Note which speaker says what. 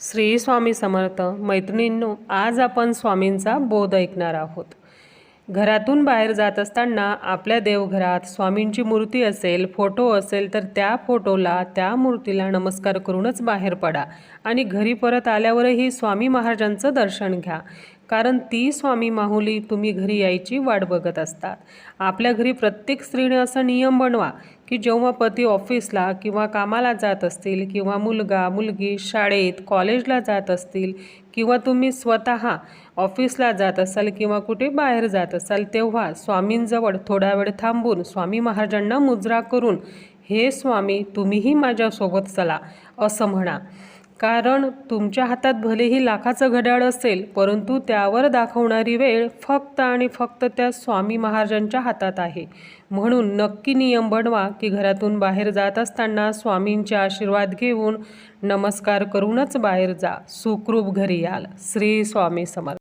Speaker 1: श्री स्वामी समर्थ मैत्रिणींनो आज आपण स्वामींचा बोध ऐकणार आहोत. घरातून बाहेर जात असताना आपल्या देवघरात स्वामींची मूर्ती असेल फोटो असेल तर त्या फोटोला त्या मूर्तीला नमस्कार करूनच बाहेर पडा आणि घरी परत आल्यावरही स्वामी महाराजांचं दर्शन घ्या. कारण ती स्वामी माहुली तुम्ही घरी यायची वाट बघत असतात. आपल्या घरी प्रत्येक स्त्रीने असा नियम बनवा की जेव्हा पती ऑफिसला किंवा कामाला जात असतील किंवा मुलगा मुलगी शाळेत कॉलेजला जात असतील किंवा तुम्ही स्वतः ऑफिसला जात असाल किंवा कुठे बाहेर जात असाल तेव्हा स्वामींजवळ थोडा वेळ थांबून स्वामी महाराजांना मुजरा करून हे स्वामी तुम्हीही माझ्यासोबत चला असं म्हणा. कारण तुमच्या हातात भलेही लाखाचं घड्याळ असेल परंतु त्यावर दाखवणारी वेळ फक्त आणि फक्त त्या स्वामी महाराजांच्या हातात आहे. म्हणून नक्की नियम बनवा की घरातून बाहेर जात असताना स्वामींचे आशीर्वाद घेऊन नमस्कार करूनच बाहेर जा. सुखरूप घरी याल. श्री स्वामी समर्थ.